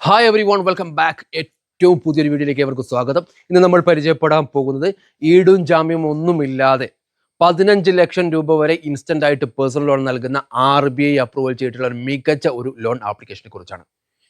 Hi everyone welcome back ഏറ്റവും പുതിയൊരു വീഡിയോയിലേക്ക് അവർക്ക് സ്വാഗതം. ഇന്ന് നമ്മൾ പരിചയപ്പെടാൻ പോകുന്നത് ഈടും ജാമ്യം ഒന്നുമില്ലാതെ പതിനഞ്ച് ലക്ഷം രൂപ വരെ ഇൻസ്റ്റന്റ് ആയിട്ട് പേഴ്സണൽ ലോൺ നൽകുന്ന ആർ ബി ഐ അപ്രൂവൽ ചെയ്തിട്ടുള്ള ഒരു മികച്ച ഒരു ലോൺ ആപ്ലിക്കേഷനെ കുറിച്ചാണ്.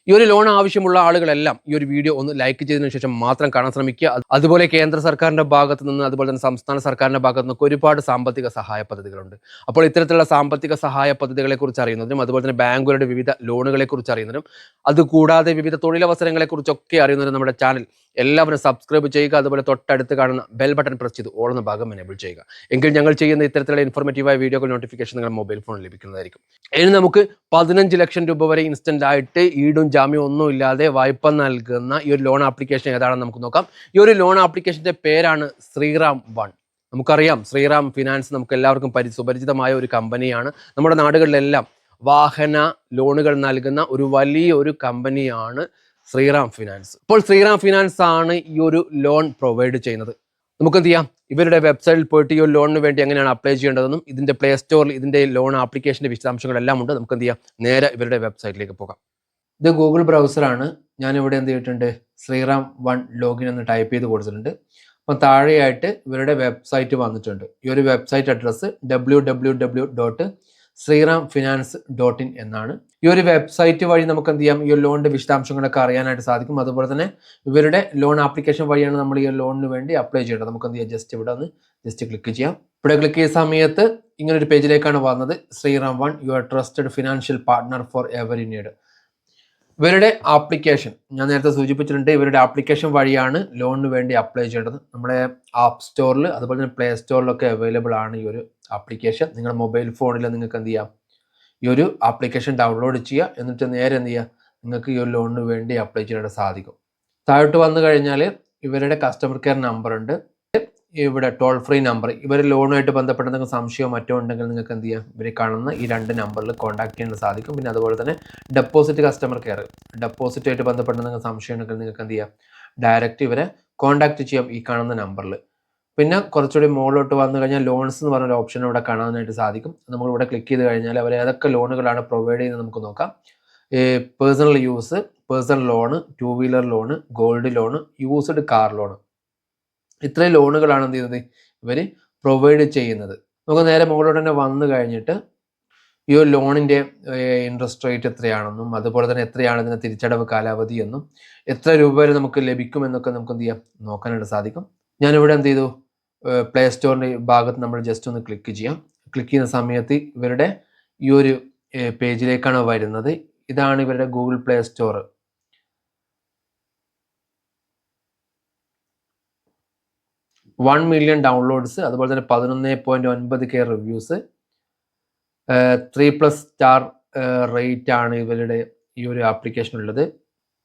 ഈ ഒരു ലോൺ ആവശ്യമുള്ള ആളുകളെല്ലാം ഈ ഒരു വീഡിയോ ഒന്ന് ലൈക്ക് ചെയ്തതിനു ശേഷം മാത്രം കാണാൻ ശ്രമിക്കുക. അതുപോലെ കേന്ദ്ര സർക്കാരിന്റെ ഭാഗത്ത് നിന്ന് അതുപോലെ തന്നെ സംസ്ഥാന സർക്കാരിന്റെ ഭാഗത്ത് നിന്നൊക്കെ ഒരുപാട് സാമ്പത്തിക സഹായ പദ്ധതികളുണ്ട്. അപ്പോൾ ഇത്തരത്തിലുള്ള സാമ്പത്തിക സഹായ പദ്ധതികളെ കുറിച്ച് അറിയുന്നതിനും അതുപോലെ തന്നെ ബാങ്കുകളുടെ വിവിധ ലോണുകളെ കുറിച്ച് അറിയുന്നതിനും അതുകൂടാതെ വിവിധ തൊഴിലവസരങ്ങളെ കുറിച്ചൊക്കെ അറിയുന്നതിനും നമ്മുടെ ചാനൽ എല്ലാവരും സബ്സ്ക്രൈബ് ചെയ്യുക അതുപോലെ തൊട്ടടുത്ത് കാണുന്ന ബെൽ ബട്ടൺ പ്രസ് ചെയ്ത് ഓളുന്ന ഭാഗം എനേബിൾ ചെയ്യുക. എങ്കിൽ ഞങ്ങൾ ചെയ്യുന്ന ഇത്തരത്തിലുള്ള ഇൻഫോർമേറ്റീവായ വീഡിയോകൾ നോട്ടിഫിക്കേഷൻ നിങ്ങളുടെ മൊബൈൽ ഫോണിൽ ലഭിക്കുന്നതായിരിക്കും. ഇനി നമുക്ക് പതിനഞ്ച് ലക്ഷം രൂപ വരെ ഇൻസ്റ്റന്റ് ആയിട്ട് ഈടും ജാമ്യം ഒന്നും ഇല്ലാതെ വായ്പ നൽകുന്ന ഈ ഒരു ലോൺ ആപ്ലിക്കേഷൻ ഏതാണെന്ന് നമുക്ക് നോക്കാം. ഈ ഒരു ലോൺ ആപ്ലിക്കേഷന്റെ പേരാണ് ശ്രീറാം വൺ. നമുക്കറിയാം ശ്രീറാം ഫിനാൻസ് നമുക്ക് എല്ലാവർക്കും പരി സുപരിചിതമായ ഒരു കമ്പനിയാണ് നമ്മുടെ നാടുകളിലെല്ലാം വാഹന ലോണുകൾ നൽകുന്ന ഒരു വലിയ ഒരു കമ്പനിയാണ് ശ്രീറാം ഫിനാൻസ്. ഇപ്പോൾ ശ്രീറാം ഫിനാൻസ് ആണ് ഈ ഒരു ലോൺ പ്രൊവൈഡ് ചെയ്യുന്നത്. നമുക്ക് എന്ത് ചെയ്യാം? ഇവരുടെ വെബ്സൈറ്റിൽ പോയിട്ട് ഈ ഒരു ലോണിന് വേണ്ടി എങ്ങനെയാണ് അപ്ലൈ ചെയ്യേണ്ടതെന്നും ഇതിന്റെ പ്ലേ സ്റ്റോറിൽ ഇതിന്റെ ലോൺ ആപ്ലിക്കേഷന്റെ വിശദാംശങ്ങളെല്ലാം ഉണ്ട്. നമുക്ക് എന്ത് ചെയ്യാം? നേരെ ഇവരുടെ വെബ്സൈറ്റിലേക്ക് പോകാം. ഇത് ഗൂഗിൾ ബ്രൗസറാണ് ഞാൻ ഇവിടെ എന്ത് ചെയ്തിട്ടുണ്ട്? ശ്രീറാം വൺ ലോഗിൻ എന്ന് ടൈപ്പ് ചെയ്ത് കൊടുത്തിട്ടുണ്ട്. അപ്പം താഴെയായിട്ട് ഇവരുടെ വെബ്സൈറ്റ് വന്നിട്ടുണ്ട്. ഈ ഒരു website address W W W dot Shriram finance dot in എന്നാണ്. ഈ ഒരു വെബ്സൈറ്റ് വഴി നമുക്ക് എന്ത് ചെയ്യാം? ഈ ഒരു ലോണിന്റെ വിശദാംശങ്ങളൊക്കെ അറിയാനായിട്ട് സാധിക്കും. അതുപോലെ തന്നെ ഇവരുടെ ലോൺ ആപ്ലിക്കേഷൻ വഴിയാണ് നമ്മൾ ഈ ലോണിന് വേണ്ടി അപ്ലൈ ചെയ്യേണ്ടത്. നമുക്ക് എന്ത് ചെയ്യാം? ജസ്റ്റ് ഇവിടെ ഒന്ന് ജസ്റ്റ് ക്ലിക്ക് ചെയ്യാം. ഇവിടെ ക്ലിക്ക് ചെയ്യുന്ന സമയത്ത് ഇങ്ങനൊരു പേജിലേക്കാണ് വന്നത്. Shriram one your trusted financial partner for every need. ഇവരുടെ ആപ്ലിക്കേഷൻ ഞാൻ നേരത്തെ സൂചിപ്പിച്ചിട്ടുണ്ട് ഇവരുടെ ആപ്ലിക്കേഷൻ വഴിയാണ് ലോണിന് വേണ്ടി അപ്ലൈ ചെയ്യേണ്ടത്. നമ്മുടെ ആപ്പ് സ്റ്റോറിൽ അതുപോലെ തന്നെ പ്ലേ സ്റ്റോറിലൊക്കെ അവൈലബിൾ ആണ് ഈ ഒരു ആപ്ലിക്കേഷൻ നിങ്ങളുടെ മൊബൈൽ ഫോണിൽ നിങ്ങൾക്ക് എന്ത് ചെയ്യാം? ഈ ഒരു ആപ്ലിക്കേഷൻ ഡൗൺലോഡ് ചെയ്യുക. എന്നിട്ട് നേരെ എന്ത് ചെയ്യുക? നിങ്ങൾക്ക് ഈ ഒരു ലോണിന് വേണ്ടി അപ്ലൈ ചെയ്യാനായിട്ട് സാധിക്കും. താഴോട്ട് വന്നു കഴിഞ്ഞാൽ ഇവരുടെ കസ്റ്റമർ കെയർ നമ്പർ ഉണ്ട്. ഇവിടെ ടോൾ ഫ്രീ നമ്പർ ഇവർ ലോണുമായിട്ട് ബന്ധപ്പെട്ട എന്തെങ്കിലും സംശയമോ മറ്റോ ഉണ്ടെങ്കിൽ നിങ്ങൾക്ക് എന്ത് ചെയ്യാം? ഇവരെ കാണുന്ന ഈ രണ്ട് നമ്പറിൽ കോൺടാക്ട് ചെയ്യാൻ സാധിക്കും. പിന്നെ അതുപോലെ തന്നെ ഡെപ്പോസിറ്റ് കസ്റ്റമർ കെയർ ഡെപ്പോസിറ്റുമായിട്ട് ബന്ധപ്പെട്ട എന്തെങ്കിലും സംശയം ഉണ്ടെങ്കിൽ നിങ്ങൾക്ക് എന്ത് ചെയ്യാം? ഡയറക്റ്റ് ഇവരെ കോൺടാക്ട് ചെയ്യാം ഈ കാണുന്ന നമ്പറിൽ പിന്നെ കുറച്ചുകൂടി മുകളിലോട്ട് വന്നു കഴിഞ്ഞാൽ ലോൺസ് എന്ന് പറഞ്ഞൊരു ഓപ്ഷൻ ഇവിടെ കാണാനായിട്ട് സാധിക്കും. നമ്മൾ ഇവിടെ ക്ലിക്ക് ചെയ്ത് കഴിഞ്ഞാൽ അവർ ഏതൊക്കെ ലോണുകളാണ് പ്രൊവൈഡ് ചെയ്യുന്നത് നമുക്ക് നോക്കാം. Personal use personal loan two wheeler loan gold loan used car loan ഇത്രയും ലോണുകളാണ് എന്ത് ചെയ്യുന്നത്? ഇവർ പ്രൊവൈഡ് ചെയ്യുന്നത്. നമുക്ക് നേരെ മുകളിലോട്ട് തന്നെ വന്നു കഴിഞ്ഞിട്ട് ഈ ഒരു ലോണിന്റെ ഇൻട്രസ്റ്റ് റേറ്റ് എത്രയാണെന്നും അതുപോലെ തന്നെ എത്രയാണ് ഇതിന്റെ തിരിച്ചടവ് കാലാവധി എന്നും എത്ര രൂപ വരെ നമുക്ക് ലഭിക്കുമെന്നൊക്കെ നമുക്ക് എന്ത് ചെയ്യാം? നോക്കാനായിട്ട് സാധിക്കും. ഞാനിവിടെ എന്ത് ചെയ്തു? പ്ലേ സ്റ്റോറിന്റെ ഭാഗത്ത് നമ്മൾ ജസ്റ്റ് ഒന്ന് ക്ലിക്ക് ചെയ്യാം. ക്ലിക്ക് ചെയ്യുന്ന സമയത്ത് ഇവരുടെ ഈ ഒരു പേജിലേക്കാണ് വരുന്നത്. ഇതാണ് ഇവരുടെ Google Play Store one million downloads അതുപോലെ തന്നെ പതിനൊന്ന് പോയിന്റ് ഒൻപത് K reviews three plus star rate ആണ് ഇവരുടെ ഈ ഒരു ആപ്ലിക്കേഷൻ ഉള്ളത്.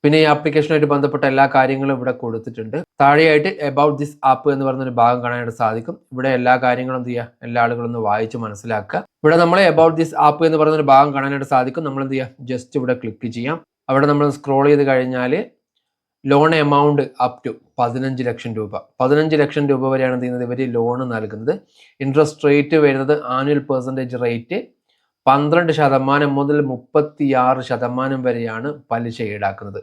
പിന്നെ ഈ ആപ്ലിക്കേഷനുമായിട്ട് ബന്ധപ്പെട്ട എല്ലാ കാര്യങ്ങളും ഇവിടെ കൊടുത്തിട്ടുണ്ട്. താഴെയായിട്ട് എബൌട്ട് ദിസ് ആപ്പ് എന്ന് പറയുന്ന ഒരു ഭാഗം കാണാനായിട്ട് സാധിക്കും. ഇവിടെ എല്ലാ കാര്യങ്ങളും എന്ത് ചെയ്യുക? എല്ലാ ആളുകളും ഒന്ന് വായിച്ച് മനസ്സിലാക്കുക. ഇവിടെ നമ്മൾ എബൌട്ട് ദിസ് ആപ്പ് എന്ന് പറയുന്ന ഒരു ഭാഗം കാണാനായിട്ട് സാധിക്കും. നമ്മൾ എന്ത് ചെയ്യുക? ജസ്റ്റ് ഇവിടെ ക്ലിക്ക് ചെയ്യാം. അവിടെ നമ്മൾ സ്ക്രോൾ ചെയ്ത് കഴിഞ്ഞാൽ ലോൺ എമൗണ്ട് അപ് ടു പതിനഞ്ച് ലക്ഷം രൂപ. പതിനഞ്ച് ലക്ഷം രൂപ വരെയാണ് ചെയ്യുന്നത് ഇവർ ലോൺ നൽകുന്നത്. ഇൻട്രസ്റ്റ് റേറ്റ് വരുന്നത് ആനുവൽ പെർസെന്റേജ് റേറ്റ് പന്ത്രണ്ട് ശതമാനം മുതൽ മുപ്പത്തിയാറ് ശതമാനം വരെയാണ് പലിശ ഈടാക്കുന്നത്.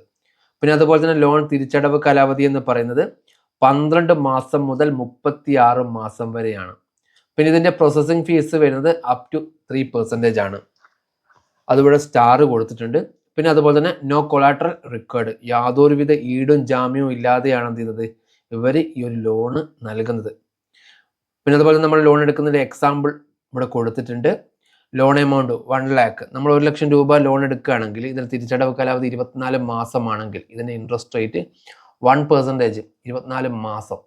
പിന്നെ അതുപോലെ തന്നെ ലോൺ തിരിച്ചടവ് കാലാവധി എന്ന് പറയുന്നത് പന്ത്രണ്ട് മാസം മുതൽ മുപ്പത്തിയാറ് മാസം വരെയാണ്. പിന്നെ ഇതിന്റെ പ്രോസസ്സിംഗ് ഫീസ് വരുന്നത് അപ് ടു ത്രീ പെർസെന്റേജ് ആണ്. അതിവിടെ സ്റ്റാർ കൊടുത്തിട്ടുണ്ട്. പിന്നെ അതുപോലെ തന്നെ നോ കൊളാട്രൽ റിക്കോർഡ് യാതൊരുവിധ ഈടും ജാമ്യവും ഇല്ലാതെയാണ് എന്ത് ചെയ്യുന്നത് ഇവർ ഈ ഒരു ലോണ് നൽകുന്നത്. പിന്നെ അതുപോലെ നമ്മൾ ലോൺ എടുക്കുന്നതിന്റെ എക്സാമ്പിൾ ഇവിടെ കൊടുത്തിട്ടുണ്ട്. ലോൺ എമൗണ്ട് വൺ ലാക്ക് നമ്മൾ ഒരു ലക്ഷം രൂപ ലോൺ എടുക്കുകയാണെങ്കിൽ ഇതിന് തിരിച്ചടവ് കാലാവധി ഇരുപത്തിനാല് മാസമാണെങ്കിൽ ഇതിന്റെ ഇൻട്രസ്റ്റ് റേറ്റ് വൺ പെർസെന്റേജ് ഇരുപത്തിനാല് മാസം.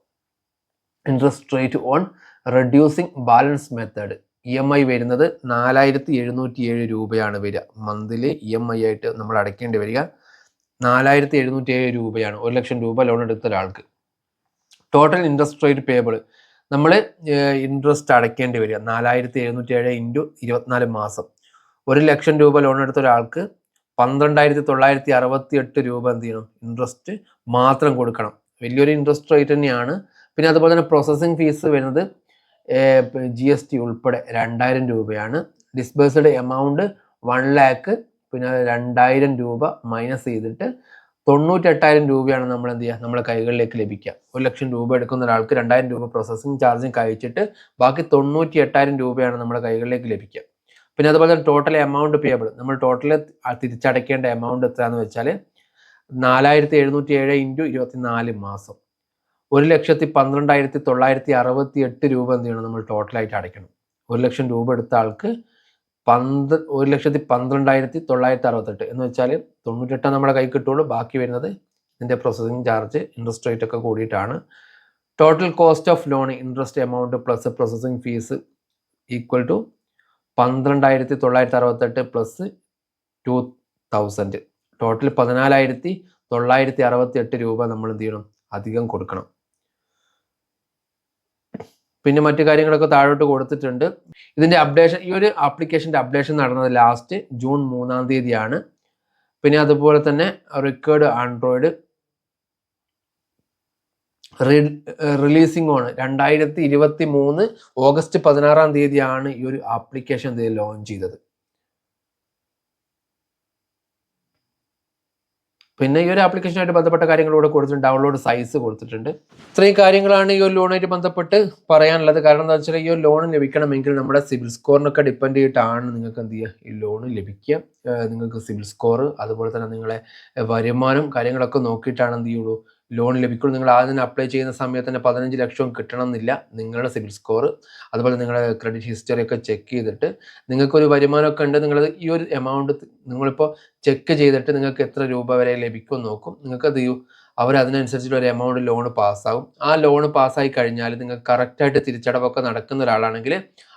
Interest rate on reducing balance method E M I വരുന്നത് നാലായിരത്തി എഴുന്നൂറ്റി ഏഴ് രൂപയാണ് വരിക. മന്ത്ലി ഇ എം ഐ ആയിട്ട് നമ്മൾ അടയ്ക്കേണ്ടി വരിക. നാലായിരത്തി എഴുന്നൂറ്റി ഏഴ് രൂപയാണ്. ഒരു ലക്ഷം രൂപ ലോൺ എടുത്ത ഒരാൾക്ക്. ടോട്ടൽ ഇൻട്രസ്റ്റ് റേറ്റ് പേബിൾ നമ്മൾ ഇൻട്രസ്റ്റ് അടയ്ക്കേണ്ടി വരിക. നാലായിരത്തി എഴുന്നൂറ്റി ഏഴ് ഇന്റു ഇരുപത്തിനാല് മാസം. ഒരു ലക്ഷം രൂപ ലോൺ എടുത്ത ഒരാൾക്ക് പന്ത്രണ്ടായിരത്തി തൊള്ളായിരത്തി അറുപത്തി എട്ട് രൂപ എന്ത് ചെയ്യണം? ഇൻട്രസ്റ്റ് മാത്രം കൊടുക്കണം. വലിയൊരു ഇൻട്രസ്റ്റ് റേറ്റ് തന്നെയാണ്. പിന്നെ അതുപോലെ തന്നെ പ്രോസസ്സിംഗ് ഫീസ് വരുന്നത് ജി എസ് ടി ഉൾപ്പെടെ രണ്ടായിരം രൂപയാണ്. ഡിസ്ബേഴ്സ്ഡ് എമൗണ്ട് വൺ ലാക്ക് പിന്നെ രണ്ടായിരം രൂപ മൈനസ് ചെയ്തിട്ട് തൊണ്ണൂറ്റെട്ടായിരം രൂപയാണ് നമ്മൾ എന്ത് ചെയ്യുക? നമ്മുടെ കൈകളിലേക്ക് ലഭിക്കുക. ഒരു ലക്ഷം രൂപ എടുക്കുന്ന ഒരാൾക്ക് രണ്ടായിരം രൂപ പ്രോസസ്സിംഗ് ചാർജും കഴിച്ചിട്ട് ബാക്കി തൊണ്ണൂറ്റി എട്ടായിരം രൂപയാണ് നമ്മുടെ കൈകളിലേക്ക് ലഭിക്കുക. പിന്നെ അതുപോലെ തന്നെ ടോട്ടൽ എമൗണ്ട് പേയബിൾ നമ്മൾ ടോട്ടൽ തിരിച്ചടയ്ക്കേണ്ട എമൗണ്ട് എത്രയാണെന്ന് വെച്ചാൽ നാലായിരത്തി എഴുന്നൂറ്റി ഏഴ് ഇന്റു ഇരുപത്തി നാല് മാസം. ഒരു ലക്ഷത്തി പന്ത്രണ്ടായിരത്തി തൊള്ളായിരത്തി അറുപത്തി എട്ട് രൂപ എന്ത് ചെയ്യണം നമ്മൾ ടോട്ടലായിട്ട് അടയ്ക്കണം. ഒരു ലക്ഷം രൂപ എടുത്ത ആൾക്ക് പന്ത് ഒരു ലക്ഷത്തി പന്ത്രണ്ടായിരത്തി തൊള്ളായിരത്തി അറുപത്തെട്ട് എന്ന് വെച്ചാൽ തൊണ്ണൂറ്റെട്ട് നമ്മുടെ കൈ കിട്ടുള്ളൂ. ബാക്കി വരുന്നത് ഇതിന്റെ പ്രോസസ്സിങ് ചാർജ് ഇൻട്രസ്റ്റ് റേറ്റ് ഒക്കെ കൂടിയിട്ടാണ്. Total cost of loan interest amount plus processing fees equal to പന്ത്രണ്ടായിരത്തി തൊള്ളായിരത്തി അറുപത്തെട്ട് പ്ലസ് ടു തൗസൻഡ് ടോട്ടൽ പതിനാലായിരത്തി തൊള്ളായിരത്തി അറുപത്തി എട്ട് രൂപ നമ്മൾ എന്ത് ചെയ്യണം? അധികം കൊടുക്കണം. പിന്നെ മറ്റു കാര്യങ്ങളൊക്കെ താഴോട്ട് കൊടുത്തിട്ടുണ്ട്. ഇതിന്റെ അപ്ഡേഷൻ ഈ ഒരു ആപ്ലിക്കേഷന്റെ അപ്ഡേഷൻ നടന്നത് ലാസ്റ്റ് ജൂൺ മൂന്നാം തീയതിയാണ്. പിന്നെ അതുപോലെ തന്നെ റിക്കേർഡ് ആൻഡ്രോയിഡ് റിലീസിംഗ് ഓൺ രണ്ടായിരത്തി ഇരുപത്തി മൂന്ന് ഓഗസ്റ്റ് പതിനാറാം തീയതിയാണ് ഈ ഒരു ആപ്ലിക്കേഷൻ ഇത് ലോഞ്ച് ചെയ്തത്. പിന്നെ ഈ ഒരു ആപ്ലിക്കേഷനായിട്ട് ബന്ധപ്പെട്ട കാര്യങ്ങൾ ഇവിടെ കൊടുത്തിട്ടുണ്ട്. ഡൗൺലോഡ് സൈസ് കൊടുത്തിട്ടുണ്ട്. ഇത്രയും കാര്യങ്ങളാണ് ഈ ഒരു ലോണായിട്ട് ബന്ധപ്പെട്ട് പറയാനുള്ളത്. കാരണം എന്താ വെച്ചാൽ ഈ ഒരു ലോൺ ലഭിക്കണമെങ്കിൽ നമ്മുടെ സിവിൽ സ്കോറിനൊക്കെ ഡിപ്പെൻഡ് ചെയ്തിട്ടാണ് നിങ്ങൾക്ക് എന്ത് ചെയ്യുക ഈ ലോൺ ലഭിക്കുക. നിങ്ങൾക്ക് സിബിൽ സ്കോർ അതുപോലെ തന്നെ നിങ്ങളെ വരുമാനം കാര്യങ്ങളൊക്കെ നോക്കിയിട്ടാണ് എന്ത് ചെയ്യുള്ളൂ? ലോൺ ലഭിക്കുള്ളൂ. നിങ്ങൾ ആദ്യം തന്നെ അപ്ലൈ ചെയ്യുന്ന സമയത്ത് തന്നെ പതിനഞ്ച് ലക്ഷവും കിട്ടണം എന്നില്ല നിങ്ങളുടെ സിബിൽ സ്കോർ അതുപോലെ നിങ്ങളുടെ ക്രെഡിറ്റ് ഹിസ്റ്ററി ഒക്കെ ചെക്ക് ചെയ്തിട്ട് നിങ്ങൾക്കൊരു വരുമാനമൊക്കെ ഉണ്ട്. നിങ്ങൾ ഈ ഒരു എമൗണ്ട് നിങ്ങളിപ്പോൾ ചെക്ക് ചെയ്തിട്ട് നിങ്ങൾക്ക് എത്ര രൂപ വരെ ലഭിക്കുമെന്ന് നോക്കും. നിങ്ങൾക്ക് അത് അവർ ഒരു എമൗണ്ട് ലോൺ പാസ്സാകും ആ ലോൺ പാസ്സായി കഴിഞ്ഞാൽ നിങ്ങൾക്ക് കറക്റ്റായിട്ട് തിരിച്ചടവൊക്കെ നടക്കുന്ന ഒരാളാണെങ്കിൽ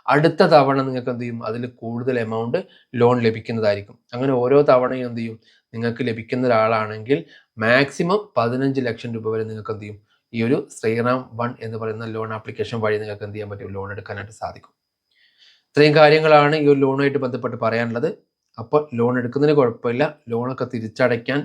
അടുത്ത തവണ നിങ്ങൾക്ക് എന്ത് ചെയ്യും? അതിൽ കൂടുതൽ എമൗണ്ട് ലോൺ ലഭിക്കുന്നതായിരിക്കും. അങ്ങനെ ഓരോ തവണയും എന്ത് ചെയ്യും? നിങ്ങൾക്ക് ലഭിക്കുന്ന ഒരാളാണെങ്കിൽ മാക്സിമം പതിനഞ്ച് ലക്ഷം രൂപ വരെ നിങ്ങൾക്ക് എന്ത് ചെയ്യും? ഈ ഒരു ശ്രീറാം വൺ എന്ന് പറയുന്ന ലോൺ ആപ്ലിക്കേഷൻ വഴി നിങ്ങൾക്ക് എന്ത് ചെയ്യാൻ പറ്റും? ലോൺ എടുക്കാനായിട്ട് സാധിക്കും. ഇത്രയും കാര്യങ്ങളാണ് ഈ ഒരു ലോണുമായിട്ട് ബന്ധപ്പെട്ട് പറയാനുള്ളത്. അപ്പോൾ ലോൺ എടുക്കുന്നതിന് കുഴപ്പമില്ല. ലോണൊക്കെ തിരിച്ചടയ്ക്കാൻ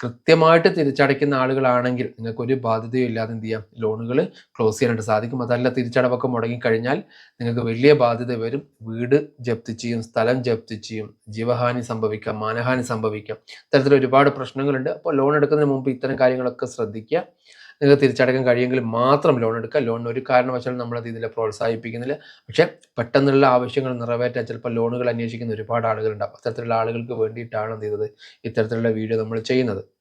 കൃത്യമായിട്ട് തിരിച്ചടയ്ക്കുന്ന ആളുകളാണെങ്കിൽ നിങ്ങൾക്ക് ഒരു ബാധ്യതയും ഇല്ലാതെ എന്ത് ചെയ്യാം? ലോണുകൾ ക്ലോസ് ചെയ്യാനായിട്ട് സാധിക്കും. അതല്ല തിരിച്ചടവൊക്കെ മുടങ്ങിക്കഴിഞ്ഞാൽ നിങ്ങൾക്ക് വലിയ ബാധ്യത വരും. വീട് ജപ്തി ചെയ്യും സ്ഥലം ജപ്തി ചെയ്യും ജീവഹാനി സംഭവിക്കാം മാനഹാനി സംഭവിക്കാം. ഇത്തരത്തിൽ ഒരുപാട് പ്രശ്നങ്ങളുണ്ട്. അപ്പോൾ ലോൺ എടുക്കുന്നതിന് മുമ്പ് ഇത്തരം കാര്യങ്ങളൊക്കെ ശ്രദ്ധിക്കുക. നിങ്ങൾക്ക് തിരിച്ചടക്കാൻ കഴിയുമെങ്കിൽ മാത്രം ലോൺ എടുക്കുക. ലോൺ ഒരു കാരണവശാലും നമ്മളത് ഇതിൽ പ്രോത്സാഹിപ്പിക്കുന്നില്ല. പക്ഷേ പെട്ടെന്നുള്ള ആവശ്യങ്ങൾ നിറവേറ്റാൻ ചിലപ്പോൾ ലോണുകൾ അന്വേഷിക്കുന്ന ഒരുപാട് ആളുകളുണ്ടാകും അത്തരത്തിലുള്ള ആളുകൾക്ക് വേണ്ടിയിട്ടാണ് എന്ത് ചെയ്തത്? ഇത്തരത്തിലുള്ള വീഡിയോ നമ്മൾ ചെയ്യുന്നത്.